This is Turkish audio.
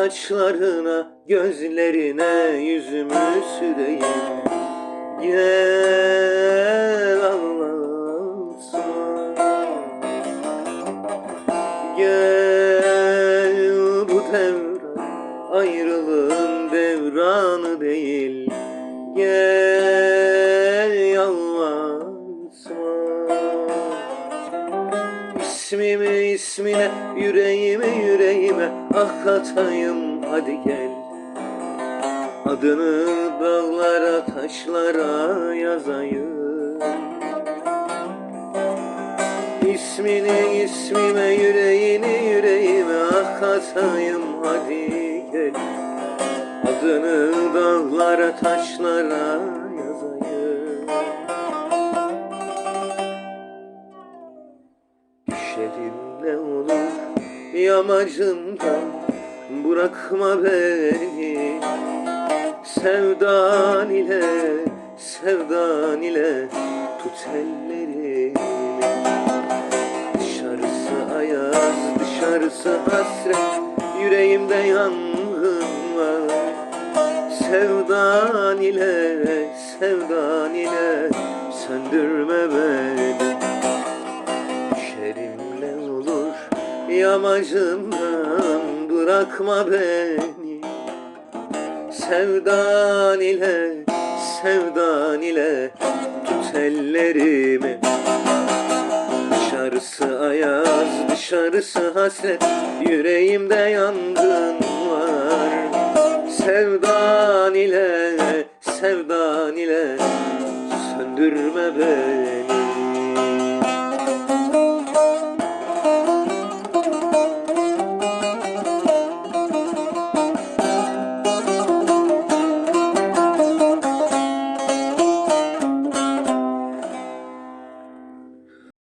saçlarına, gözlerine yüzümü süreyim. Gel İsmimi ismine yüreğime yüreğime ah katayım hadi gel. Adını dağlara taşlara yazayım. İsmini ismime yüreğini yüreğime ah katayım hadi gel. Adını dağlara taşlara Düşerim ne olur yamacından Bırakma beni. Sevdan ile, sevdan ile Tut ellerimi. Dışarısı ayaz, dışarısı hasret. Yüreğimde yangın var. Sevdan ile, sevdan ile yamacından Bırakma beni. Sevdan ile, sevdan ile Tut ellerimi. Dışarısı ayaz, dışarısı hasret Yüreğimde yangın var. Sevdan ile, sevdan ile Söndürme beni